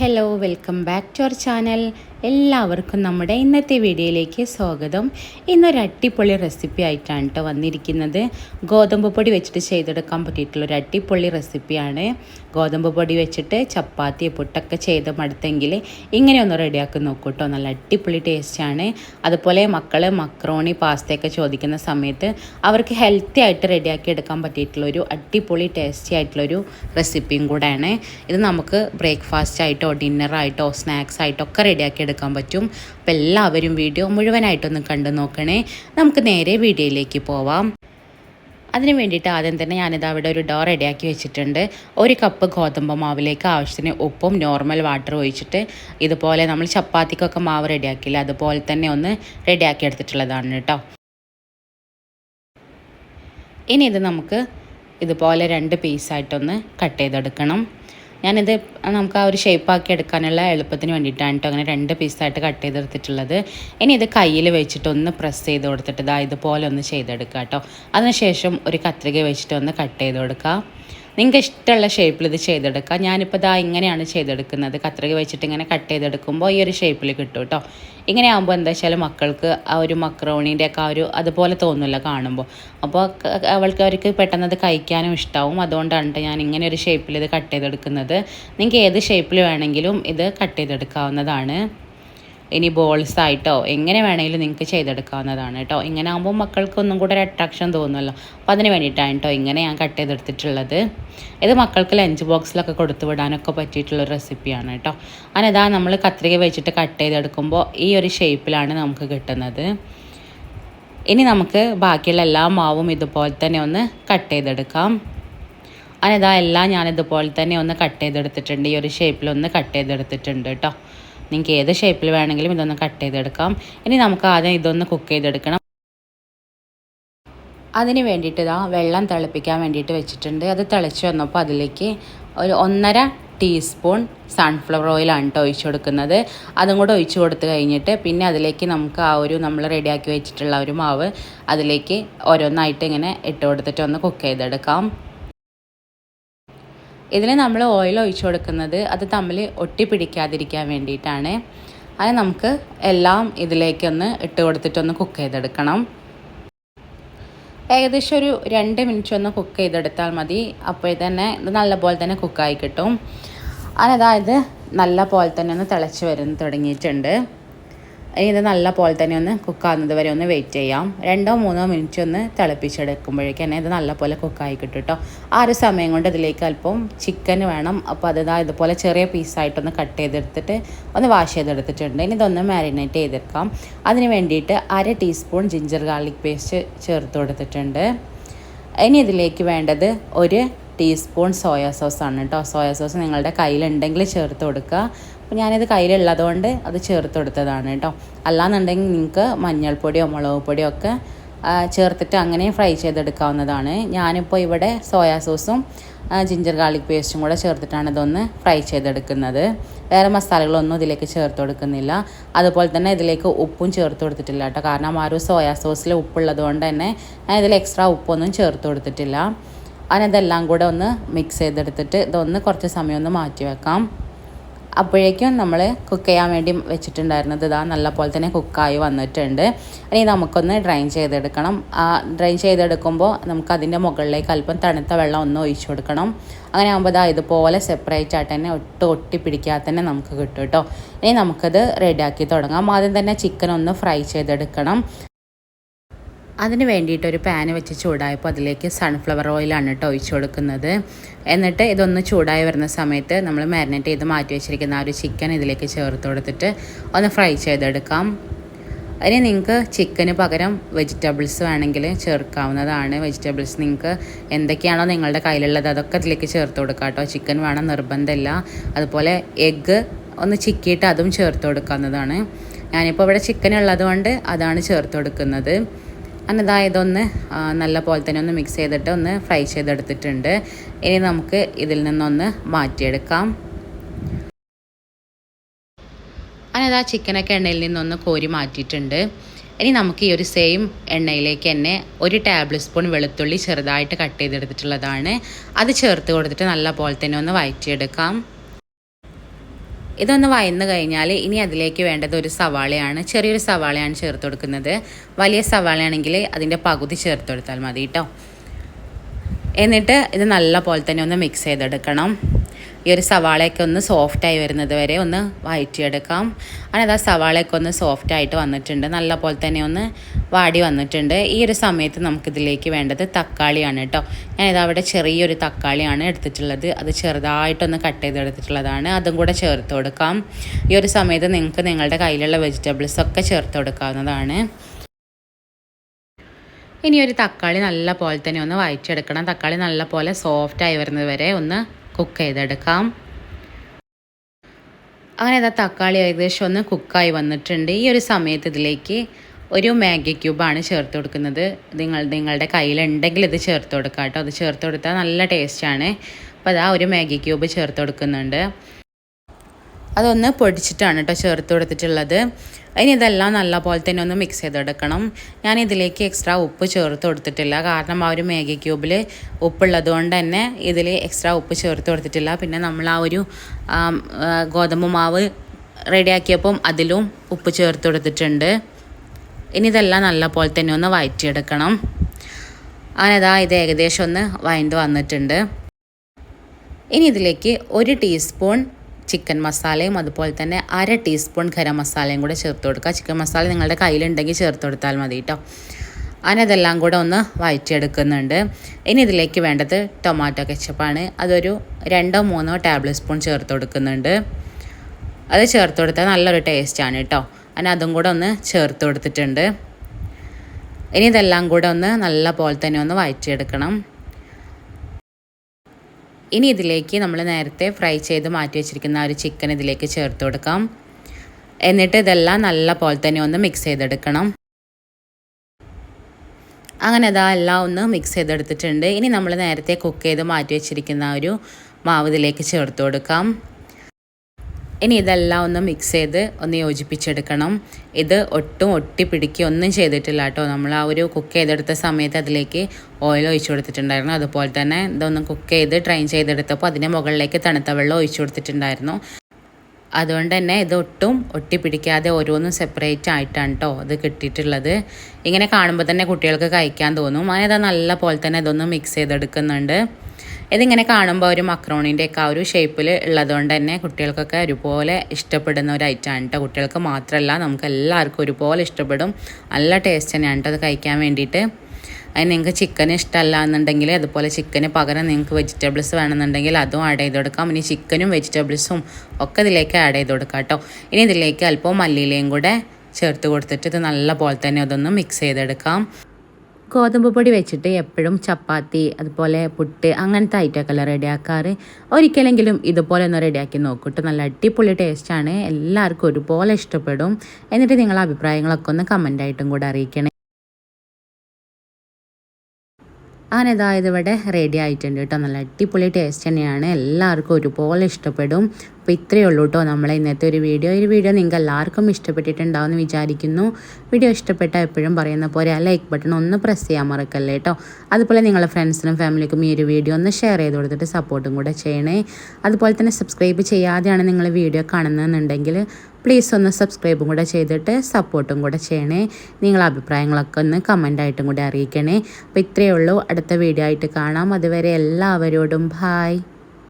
hello welcome back to our channel എല്ലാവർക്കും നമ്മുടെ ഇന്നത്തെ വീഡിയോയിലേക്ക് സ്വാഗതം. ഇന്നൊരു അട്ടിപ്പൊളി റെസിപ്പി ആയിട്ടാണ് കേട്ടോ വന്നിരിക്കുന്നത്. ഗോതമ്പ് പൊടി വെച്ചിട്ട് ചെയ്തെടുക്കാൻ പറ്റിയിട്ടുള്ള ഒരു അടിപൊളി റെസിപ്പിയാണ് ഗോതമ്പ് പൊടി വെച്ചിട്ട് ചപ്പാത്തി പുട്ടൊക്കെ ചെയ്ത് മടുത്തെങ്കിൽ ഇങ്ങനെ ഒന്ന് റെഡിയാക്കി നോക്കൂ കേട്ടോ നല്ല അട്ടിപ്പൊളി ടേസ്റ്റാണ് അതുപോലെ മക്കൾ മക്രോണി പാസ്തയൊക്കെ ചോദിക്കുന്ന സമയത്ത് അവർക്ക് ഹെൽത്തി ആയിട്ട് റെഡിയാക്കി എടുക്കാൻ പറ്റിയിട്ടുള്ള ഒരു ടേസ്റ്റി ആയിട്ടുള്ളൊരു റെസിപ്പിയും കൂടെയാണ് ഇത് നമുക്ക് ബ്രേക്ക്ഫാസ്റ്റ് ആയിട്ടോ ഡിന്നറായിട്ടോ സ്നാക്സ് ആയിട്ടോ ഒക്കെ റെഡിയാക്കി എടുക്കാൻ പറ്റും. അപ്പോൾ എല്ലാവരും വീഡിയോ മുഴുവനായിട്ടൊന്ന് കണ്ടു നോക്കണേ. നമുക്ക് നേരെ വീഡിയോയിലേക്ക് പോവാം. അതിന് വേണ്ടിയിട്ട് ആദ്യം തന്നെ ഞാനിത് അവിടെ ഒരു ഡോ റെഡിയാക്കി വെച്ചിട്ടുണ്ട്. ഒരു കപ്പ് ഗോതമ്പ് മാവിലേക്ക് ആവശ്യത്തിന് ഉപ്പും നോർമൽ വാട്ടർ ഒഴിച്ചിട്ട് ഇതുപോലെ നമ്മൾ ചപ്പാത്തിക്കൊക്കെ മാവ് റെഡിയാക്കില്ല അതുപോലെ തന്നെ ഒന്ന് റെഡിയാക്കി എടുത്തിട്ടുള്ളതാണ് കേട്ടോ. ഇനി ഇത് നമുക്ക് ഇതുപോലെ രണ്ട് പീസായിട്ടൊന്ന് കട്ട് ചെയ്തെടുക്കണം. ഞാനിത് നമുക്ക് ആ ഒരു ഷേപ്പാക്കി എടുക്കാനുള്ള എളുപ്പത്തിന് വേണ്ടിയിട്ടാണ് കേട്ടോ അങ്ങനെ രണ്ട് പീസായിട്ട് കട്ട് ചെയ്തെടുത്തിട്ടുള്ളത്. ഇനി ഇത് കയ്യിൽ വെച്ചിട്ട് ഒന്ന് പ്രസ് ചെയ്ത് കൊടുത്തിട്ട് ഇതാ ഇതുപോലെ ഒന്ന് ചെയ്തെടുക്കുക കേട്ടോ അതിനുശേഷം ഒരു കത്രിക വെച്ചിട്ട് ഒന്ന് കട്ട് ചെയ്ത് കൊടുക്കുക നിങ്ങൾക്ക് ഇഷ്ടമുള്ള ഷേപ്പിൽ ഇത് ചെയ്തെടുക്കാം. ഞാനിപ്പോൾ ഇതാ ഇങ്ങനെയാണ് ചെയ്തെടുക്കുന്നത്. കത്രിക വെച്ചിട്ട് ഇങ്ങനെ കട്ട് ചെയ്തെടുക്കുമ്പോൾ ഈ ഒരു ഷേപ്പിൽ കിട്ടും കേട്ടോ ഇങ്ങനെ ആകുമ്പോൾ എന്താ വെച്ചാൽ മക്കൾക്ക് ആ ഒരു മക്രോണീന്റെ ഒക്കെ ആ ഒരു അതുപോലെ തോന്നില്ല കാണുമ്പോൾ അപ്പോൾ അവൾക്ക് അവർക്ക് പെട്ടെന്ന് അത് കഴിക്കാനും ഇഷ്ടമാവും അതുകൊണ്ടാണ് ഞാൻ ഇങ്ങനെ ഒരു ഷേപ്പിൽ ഇത് കട്ട് ചെയ്തെടുക്കുന്നത്. നിങ്ങൾക്ക് ഏത് ഷേപ്പിൽ വേണമെങ്കിലും ഇത് കട്ട് ചെയ്തെടുക്കാവുന്നതാണ്. ഇനി ബോൾസ് ആയിട്ടോ എങ്ങനെ വേണമെങ്കിലും നിങ്ങൾക്ക് ചെയ്തെടുക്കാവുന്നതാണ് കേട്ടോ ഇങ്ങനെ ആകുമ്പോൾ മക്കൾക്ക് ഒന്നും കൂടെ ഒരു അട്രാക്ഷൻ തോന്നുമല്ലോ അപ്പോൾ അതിന് വേണ്ടിയിട്ടാണ് കേട്ടോ ഇങ്ങനെ ഞാൻ കട്ട് ചെയ്തെടുത്തിട്ടുള്ളത്. ഇത് മക്കൾക്ക് ലഞ്ച് ബോക്സിലൊക്കെ കൊടുത്തു വിടാനൊക്കെ പറ്റിയിട്ടുള്ള റെസിപ്പിയാണ് കേട്ടോ അതിനതാ നമ്മൾ കത്രിക വെച്ചിട്ട് കട്ട് ചെയ്തെടുക്കുമ്പോൾ ഈ ഒരു ഷേപ്പിലാണ് നമുക്ക് കിട്ടുന്നത്. ഇനി നമുക്ക് ബാക്കിയുള്ള എല്ലാ മാവും ഇതുപോലെ തന്നെ ഒന്ന് കട്ട് ചെയ്തെടുക്കാം. അതിനതാ എല്ലാം ഞാൻ ഇതുപോലെ തന്നെ ഒന്ന് കട്ട് ചെയ്തെടുത്തിട്ടുണ്ട്. ഈ ഒരു ഷേപ്പിലൊന്ന് കട്ട് ചെയ്തെടുത്തിട്ടുണ്ട് കേട്ടോ നിങ്ങൾക്ക് ഏത് ഷേപ്പിൽ വേണമെങ്കിലും ഇതൊന്ന് കട്ട് ചെയ്തെടുക്കാം. ഇനി നമുക്ക് ആദ്യം ഇതൊന്ന് കുക്ക് ചെയ്തെടുക്കണം. അതിന് വേണ്ടിയിട്ട് ഇതാ വെള്ളം തിളപ്പിക്കാൻ വേണ്ടിയിട്ട് വെച്ചിട്ടുണ്ട്. അത് തിളച്ച് വന്നപ്പോൾ അതിലേക്ക് ഒരു ഒന്നര ടീസ്പൂൺ സൺഫ്ലവർ ഓയിലാണ് കേട്ടോ ഒഴിച്ചു കൊടുക്കുന്നത്. അതും കൂടെ ഒഴിച്ചു കൊടുത്ത് കഴിഞ്ഞിട്ട് പിന്നെ അതിലേക്ക് നമുക്ക് ആ ഒരു നമ്മൾ റെഡിയാക്കി വെച്ചിട്ടുള്ള ഒരു മാവ് അതിലേക്ക് ഓരോന്നായിട്ട് ഇങ്ങനെ ഇട്ട് കൊടുത്തിട്ട് ഒന്ന് കുക്ക് ചെയ്തെടുക്കാം. ഇതിൽ നമ്മൾ ഓയിൽ ഒഴിച്ചു കൊടുക്കുന്നത് അത് തമ്മിൽ ഒട്ടിപ്പിടിക്കാതിരിക്കാൻ വേണ്ടിയിട്ടാണ്. അത് നമുക്ക് എല്ലാം ഇതിലേക്കൊന്ന് ഇട്ട് കൊടുത്തിട്ടൊന്ന് കുക്ക് ചെയ്തെടുക്കണം. ഏകദേശം ഒരു രണ്ട് മിനിറ്റ് ഒന്ന് കുക്ക് ചെയ്തെടുത്താൽ മതി. അപ്പോൾ തന്നെ ഇത് നല്ലപോലെ തന്നെ കുക്കായി കിട്ടും. അതായത് നല്ല പോലെ തന്നെ ഒന്ന് തിളച്ച് വരുന്ന തുടങ്ങിയിട്ടുണ്ട്. ഇനി ഇത് നല്ല പോലെ തന്നെ ഒന്ന് കുക്കാകുന്നത് വരെ ഒന്ന് വെയിറ്റ് ചെയ്യാം. രണ്ടോ മൂന്നോ മിനിറ്റ് ഒന്ന് തിളപ്പിച്ചെടുക്കുമ്പോഴേക്കും തന്നെ ഇത് നല്ല പോലെ കുക്കായി കിട്ടും കേട്ടോ ആ ഒരു സമയം കൊണ്ട് ഇതിലേക്ക് അല്പം ചിക്കൻ വേണം. അപ്പോൾ അത് ഇതുപോലെ ചെറിയ പീസായിട്ടൊന്ന് കട്ട് ചെയ്തെടുത്തിട്ട് ഒന്ന് വാഷ് ചെയ്തെടുത്തിട്ടുണ്ട്. ഇനി ഇതൊന്ന് മാരിനേറ്റ് ചെയ്തെടുക്കാം. അതിന് വേണ്ടിയിട്ട് അര ടീസ്പൂൺ ജിഞ്ചർ ഗാർലിക് പേസ്റ്റ് ചേർത്ത് കൊടുത്തിട്ടുണ്ട്. ഇനി ഇതിലേക്ക് വേണ്ടത് ഒരു ടീസ്പൂൺ സോയാ സോസ് ആണ് കേട്ടോ സോയാ സോസ് നിങ്ങളുടെ കയ്യിലുണ്ടെങ്കിൽ ചേർത്ത് കൊടുക്കുക. അപ്പോൾ ഞാനിത് കയ്യിലുള്ളതുകൊണ്ട് അത് ചേർത്ത് കൊടുത്തതാണ് കേട്ടോ. അല്ലാന്നുണ്ടെങ്കിൽ നിങ്ങൾക്ക് മഞ്ഞൾപ്പൊടിയോ മുളക് പൊടിയോ ഒക്കെ ചേർത്തിട്ട് അങ്ങനെ ഫ്രൈ ചെയ്തെടുക്കാവുന്നതാണ്. ഞാനിപ്പോൾ ഇവിടെ സോയാ സോസും ജിഞ്ചർ ഗാർലിക് പേസ്റ്റും കൂടെ ചേർത്തിട്ടാണ് ഇതൊന്ന് ഫ്രൈ ചെയ്തെടുക്കുന്നത്. വേറെ മസാലകളൊന്നും ഇതിലേക്ക് ചേർത്ത് കൊടുക്കുന്നില്ല. അതുപോലെ തന്നെ ഇതിലേക്ക് ഉപ്പും ചേർത്ത് കൊടുത്തിട്ടില്ല കേട്ടോ. കാരണം ആ ഒരു സോയാ സോസിൽ ഉപ്പുള്ളത് കൊണ്ട് തന്നെ ഞാൻ ഇതിൽ എക്സ്ട്രാ ഉപ്പൊന്നും ചേർത്ത് കൊടുത്തിട്ടില്ല. അതിനെല്ലാം കൂടെ ഒന്ന് മിക്സ് ചെയ്തെടുത്തിട്ട് ഇതൊന്ന് കുറച്ച് സമയം ഒന്ന് മാറ്റി വെക്കാം. അപ്പോഴേക്കും നമ്മൾ കുക്ക് ചെയ്യാൻ വേണ്ടി വെച്ചിട്ടുണ്ടായിരുന്നത് ഇതാ നല്ല പോലെ തന്നെ കുക്കായി വന്നിട്ടുണ്ട്. ഇനി നമുക്കൊന്ന് ഡ്രൈൻ ചെയ്തെടുക്കണം. ആ ഡ്രൈൻ ചെയ്തെടുക്കുമ്പോൾ നമുക്ക് അതിന്റെ മുകളിലേക്ക് അല്പം തണുത്ത വെള്ളം ഒന്ന് ഒഴിച്ചു കൊടുക്കണം. അങ്ങനെ ആകുമ്പോൾ ഇതാ ഇതുപോലെ സെപ്പറേറ്റ് ആയിട്ട് തന്നെ ഒട്ട് ഒട്ടി പിടിക്കാതെ തന്നെ നമുക്ക് കിട്ടും കേട്ടോ ഇനി നമുക്കത് റെഡിയാക്കി തുടങ്ങാം. ആദ്യം തന്നെ ചിക്കൻ ഒന്ന് ഫ്രൈ ചെയ്തെടുക്കണം. അതിന് വേണ്ടിയിട്ട് ഒരു പാന് വെച്ച് ചൂടായപ്പോൾ അതിലേക്ക് സൺഫ്ലവർ ഓയിലാണ് കേട്ടോ ഒഴിച്ചു കൊടുക്കുന്നത്. എന്നിട്ട് ഇതൊന്ന് ചൂടായി വരുന്ന സമയത്ത് നമ്മൾ മാരിനേറ്റ് ചെയ്ത് മാറ്റി വെച്ചിരിക്കുന്ന ആ ഒരു ചിക്കൻ ഇതിലേക്ക് ചേർത്ത് കൊടുത്തിട്ട് ഒന്ന് ഫ്രൈ ചെയ്തെടുക്കാം. ഇനി നിങ്ങൾക്ക് ചിക്കന് പകരം വെജിറ്റബിൾസ് വേണമെങ്കിൽ ചേർക്കാവുന്നതാണ്. വെജിറ്റബിൾസ് നിങ്ങൾക്ക് എന്തൊക്കെയാണോ നിങ്ങളുടെ കയ്യിലുള്ളത് അതൊക്കെ ഇതിലേക്ക് ചേർത്ത് കൊടുക്കാം കേട്ടോ ചിക്കൻ വേണം നിർബന്ധമില്ല. അതുപോലെ എഗ്ഗ് ഒന്ന് ചിക്കിയിട്ട് അതും ചേർത്ത് കൊടുക്കാവുന്നതാണ്. ഞാനിപ്പോൾ ഇവിടെ ചിക്കൻ ഉള്ളതുകൊണ്ട് അതാണ് ചേർത്ത് കൊടുക്കുന്നത്. അന്നതാ ഇതൊന്ന് നല്ല പോലെ തന്നെ ഒന്ന് മിക്സ് ചെയ്തിട്ട് ഒന്ന് ഫ്രൈ ചെയ്തെടുത്തിട്ടുണ്ട്. ഇനി നമുക്ക് ഇതിൽ നിന്നൊന്ന് മാറ്റിയെടുക്കാം. അനതാ ചിക്കനൊക്കെ എണ്ണയിൽ നിന്നൊന്ന് കോരി മാറ്റിയിട്ടുണ്ട്. ഇനി നമുക്ക് ഈ ഒരു സെയിം എണ്ണയിലേക്ക് തന്നെ ഒരു ടേബിൾ സ്പൂൺ വെളുത്തുള്ളി ചെറുതായിട്ട് കട്ട് ചെയ്തെടുത്തിട്ടുള്ളതാണ്. അത് ചേർത്ത് കൊടുത്തിട്ട് നല്ല പോലെ തന്നെ ഒന്ന് വഴറ്റിയെടുക്കാം ഇതൊന്ന് വയന്ന് കഴിഞ്ഞാൽ ഇനി അതിലേക്ക് വേണ്ടത് ഒരു സവാളയാണ്. ചെറിയൊരു സവാളയാണ് ചേർത്ത് കൊടുക്കുന്നത്. വലിയ സവാളയാണെങ്കിൽ അതിന്റെ പകുതി ചേർത്ത് കൊടുത്താൽ മതി കേട്ടോ എന്നിട്ട് ഇത് നല്ല പോലെ തന്നെ ഒന്ന് മിക്സ് ചെയ്തെടുക്കണം. ഈ ഒരു സവാളയൊക്കെ ഒന്ന് സോഫ്റ്റായി വരുന്നത് വരെ ഒന്ന് വഴറ്റിയെടുക്കാം അങ്ങനെ ആ സവാളയൊക്കെ ഒന്ന് സോഫ്റ്റായിട്ട് വന്നിട്ടുണ്ട്. നല്ല പോലെ തന്നെ ഒന്ന് വാടി വന്നിട്ടുണ്ട്. ഈ ഒരു സമയത്ത് നമുക്കിതിലേക്ക് വേണ്ടത് തക്കാളിയാണ് കേട്ടോ ഞാനിതാ അവിടെ ചെറിയൊരു തക്കാളിയാണ് എടുത്തിട്ടുള്ളത്. അത് ചെറുതായിട്ടൊന്ന് കട്ട് ചെയ്തെടുത്തിട്ടുള്ളതാണ്. അതും കൂടെ ചേർത്ത് കൊടുക്കാം. ഈ ഒരു സമയത്ത് നിങ്ങൾക്ക് നിങ്ങളുടെ കയ്യിലുള്ള വെജിറ്റബിൾസ് ഒക്കെ ചേർത്ത് കൊടുക്കാവുന്നതാണ്. ഇനി ഒരു തക്കാളി നല്ല പോലെ തന്നെ ഒന്ന് വഴറ്റിയെടുക്കണം തക്കാളി നല്ല പോലെ സോഫ്റ്റായി വരുന്നത് വരെ ഒന്ന് കുക്ക് ചെയ്തെടുക്കാം. അങ്ങനെ ഇതാ തക്കാളി ഏകദേശം ഒന്ന് കുക്കായി വന്നിട്ടുണ്ട്. ഈ ഒരു സമയത്ത് ഇതിലേക്ക് ഒരു മാഗി ക്യൂബാണ് ചേർത്ത് കൊടുക്കുന്നത്. നിങ്ങൾ നിങ്ങളുടെ കയ്യിലുണ്ടെങ്കിൽ ഇത് ചേർത്ത് കൊടുക്കാം കേട്ടോ. അത് ചേർത്ത് കൊടുത്താൽ നല്ല ടേസ്റ്റാണ് അപ്പോൾ അതാ ഒരു മാഗി ക്യൂബ് ചേർത്ത് കൊടുക്കുന്നുണ്ട്. അതൊന്ന് പൊടിച്ചിട്ടാണ് കേട്ടോ ചേർത്ത് കൊടുത്തിട്ടുള്ളത്. ഇനി ഇതെല്ലാം നല്ല പോലെ തന്നെ ഒന്ന് മിക്സ് ചെയ്തെടുക്കണം. ഞാൻ ഇതിലേക്ക് എക്സ്ട്രാ ഉപ്പ് ചേർത്ത് കൊടുത്തിട്ടില്ല. കാരണം ആ ഒരു മാഗി ക്യൂബിൽ ഉപ്പുള്ളത് കൊണ്ട് തന്നെ ഇതിൽ എക്സ്ട്രാ ഉപ്പ് ചേർത്ത് കൊടുത്തിട്ടില്ല. പിന്നെ നമ്മൾ ആ ഒരു ഗോതമ്പ് മാവ് റെഡിയാക്കിയപ്പം അതിലും ഉപ്പ് ചേർത്ത് കൊടുത്തിട്ടുണ്ട്. ഇനി ഇതെല്ലാം നല്ല പോലെ തന്നെ ഒന്ന് വഴറ്റിയെടുക്കണം അങ്ങനെതാ ഇത് ഏകദേശം ഒന്ന് വഴണ്ട് വന്നിട്ടുണ്ട്. ഇനി ഇതിലേക്ക് ഒരു ടീസ്പൂൺ ചിക്കൻ മസാലയും അതുപോലെ തന്നെ അര ടീസ്പൂൺ ഗരം മസാലയും കൂടെ ചേർത്ത് കൊടുക്കുക. ചിക്കൻ മസാല നിങ്ങളുടെ കയ്യിലുണ്ടെങ്കിൽ ചേർത്ത് കൊടുത്താൽ മതി കേട്ടോ. അതിനതെല്ലാം കൂടെ ഒന്ന് വഴറ്റിയെടുക്കുന്നുണ്ട്. ഇനി ഇതിലേക്ക് വേണ്ടത് ടൊമാറ്റോ കെച്ചപ്പാണ്. അതൊരു രണ്ടോ മൂന്നോ ടേബിൾ സ്പൂൺ ചേർത്ത് കൊടുക്കുന്നുണ്ട്. അത് ചേർത്ത് കൊടുത്താൽ നല്ലൊരു ടേസ്റ്റാണ് കേട്ടോ. അതിന് അതും കൂടെ ഒന്ന് ചേർത്ത് കൊടുത്തിട്ടുണ്ട്. ഇനി ഇതെല്ലാം കൂടെ ഒന്ന് നല്ല പോലെ തന്നെ ഒന്ന് വഴറ്റിയെടുക്കണം. ഇനി ഇതിലേക്ക് നമ്മൾ നേരത്തെ ഫ്രൈ ചെയ്ത് മാറ്റി വെച്ചിരിക്കുന്ന ആ ഒരു ചിക്കൻ ഇതിലേക്ക് ചേർത്ത് കൊടുക്കാം. എന്നിട്ട് ഇതെല്ലാം നല്ല പോലെ തന്നെ ഒന്ന് മിക്സ് ചെയ്തെടുക്കണം. അങ്ങനെ അതാ എല്ലാം ഒന്ന് മിക്സ് ചെയ്തെടുത്തിട്ടുണ്ട്. ഇനി നമ്മൾ നേരത്തെ കുക്ക് ചെയ്ത് മാറ്റി വെച്ചിരിക്കുന്ന ഒരു മാവ് ഇതിലേക്ക് ചേർത്ത് കൊടുക്കാം. ഇനി ഇതെല്ലാം ഒന്ന് മിക്സ് ചെയ്ത് ഒന്ന് യോജിപ്പിച്ചെടുക്കണം. ഇത് ഒട്ടും ഒട്ടി പിടിക്കുക ഒന്നും ചെയ്തിട്ടില്ല കേട്ടോ. നമ്മൾ ആ ഒരു കുക്ക് ചെയ്തെടുത്ത സമയത്ത് അതിലേക്ക് ഓയിൽ ഒഴിച്ചു കൊടുത്തിട്ടുണ്ടായിരുന്നു. അതുപോലെ തന്നെ ഇതൊന്ന് കുക്ക് ചെയ്ത് ട്രൈൻ ചെയ്തെടുത്തപ്പോൾ അതിന്റെ മുകളിലേക്ക് തണുത്ത വെള്ളം ഒഴിച്ചു കൊടുത്തിട്ടുണ്ടായിരുന്നു. അതുകൊണ്ട് തന്നെ ഇത് ഒട്ടും ഒട്ടിപ്പിടിക്കാതെ ഓരോന്നും സെപ്പറേറ്റ് ആയിട്ടാണ് കേട്ടോ ഇത് കിട്ടിയിട്ടുള്ളത്. ഇങ്ങനെ കാണുമ്പോൾ തന്നെ കുട്ടികൾക്ക് കഴിക്കാൻ തോന്നും. അങ്ങനെ അത് നല്ല പോലെ തന്നെ ഇതൊന്ന് മിക്സ് ചെയ്തെടുക്കുന്നുണ്ട്. ഇതിങ്ങനെ കാണുമ്പോൾ ഒരു മക്രോണിന്റെ ഒക്കെ ആ ഒരു ഷേപ്പിൽ ഉള്ളതുകൊണ്ട് തന്നെ കുട്ടികൾക്കൊക്കെ ഒരുപോലെ ഇഷ്ടപ്പെടുന്ന ഒരു ഐറ്റമാണ് കേട്ടോ കുട്ടികൾക്ക് മാത്രമല്ല നമുക്ക് എല്ലാവർക്കും ഒരുപോലെ ഇഷ്ടപ്പെടും. നല്ല ടേസ്റ്റ് തന്നെയാണ് കേട്ടോ അത് കഴിക്കാൻ വേണ്ടിയിട്ട്. അതിന് നിങ്ങൾക്ക് ചിക്കൻ ഇഷ്ടമല്ല എന്നുണ്ടെങ്കിൽ അതുപോലെ ചിക്കന് പകരം നിങ്ങൾക്ക് വെജിറ്റബിൾസ് വേണമെന്നുണ്ടെങ്കിൽ അതും ആഡ് ചെയ്ത് കൊടുക്കാം. ഇനി ചിക്കനും വെജിറ്റബിൾസും ഒക്കെ ഇതിലേക്ക് ആഡ് ചെയ്ത് കൊടുക്കാം കേട്ടോ ഇനി ഇതിലേക്ക് അല്പം മല്ലിയിലയും കൂടെ ചേർത്ത് കൊടുത്തിട്ട് ഇത് നല്ല പോലെ തന്നെ അതൊന്ന് മിക്സ് ചെയ്തെടുക്കാം. ഗോതമ്പ് പൊടി വെച്ചിട്ട് എപ്പോഴും ചപ്പാത്തി അതുപോലെ പുട്ട് അങ്ങനത്തെ ഐറ്റമൊക്കെ റെഡിയാക്കാറ്. ഒരിക്കലെങ്കിലും ഇതുപോലെ ഒന്ന് റെഡിയാക്കി നോക്കൂട്ടോ. നല്ല അടിപൊളി ടേസ്റ്റാണ്. എല്ലാവർക്കും ഒരുപോലെ ഇഷ്ടപ്പെടും. എന്നിട്ട് നിങ്ങളെ അഭിപ്രായങ്ങളൊക്കെ ഒന്ന് കമന്റായിട്ടും കൂടെ അറിയിക്കണേ. അങ്ങനെ ഇതായത് ഇവിടെ റെഡി ആയിട്ടുണ്ട് കേട്ടോ. നല്ല അടിപൊളി ടേസ്റ്റ് തന്നെയാണ്. എല്ലാവർക്കും ഒരുപോലെ ഇഷ്ടപ്പെടും. അപ്പോൾ ഇത്രയേ ഉള്ളൂ കേട്ടോ നമ്മളെ ഇന്നത്തെ ഒരു വീഡിയോ. ഈ വീഡിയോ നിങ്ങൾക്ക് എല്ലാവർക്കും ഇഷ്ടപ്പെട്ടിട്ടുണ്ടാവുമെന്ന് വിചാരിക്കുന്നു. വീഡിയോ ഇഷ്ടപ്പെട്ടാൽ എപ്പോഴും പറയുന്ന പോലെ ആ ലൈക്ക് ബട്ടൺ ഒന്ന് പ്രസ് ചെയ്യാൻ മറക്കല്ലേ കേട്ടോ. അതുപോലെ നിങ്ങളുടെ ഫ്രണ്ട്സിനും ഫാമിലിക്കും ഈ ഒരു വീഡിയോ ഒന്ന് ഷെയർ ചെയ്ത് കൊടുത്തിട്ട് സപ്പോർട്ടും കൂടെ ചെയ്യണേ. അതുപോലെ തന്നെ സബ്സ്ക്രൈബ് ചെയ്യാതെയാണ് നിങ്ങൾ വീഡിയോ കാണുന്നതെന്നുണ്ടെങ്കിൽ പ്ലീസ് ഒന്ന് സബ്സ്ക്രൈബും കൂടെ ചെയ്തിട്ട് സപ്പോർട്ടും കൂടെ ചെയ്യണേ. നിങ്ങളുടെ അഭിപ്രായങ്ങളൊക്കെ ഒന്ന് കമന്റായിട്ടും കൂടെ അറിയിക്കണേ. അപ്പോൾ ഇത്രയേ ഉള്ളൂ. അടുത്ത വീഡിയോ ആയിട്ട് കാണാം. അതുവരെ എല്ലാവരോടും ബായ്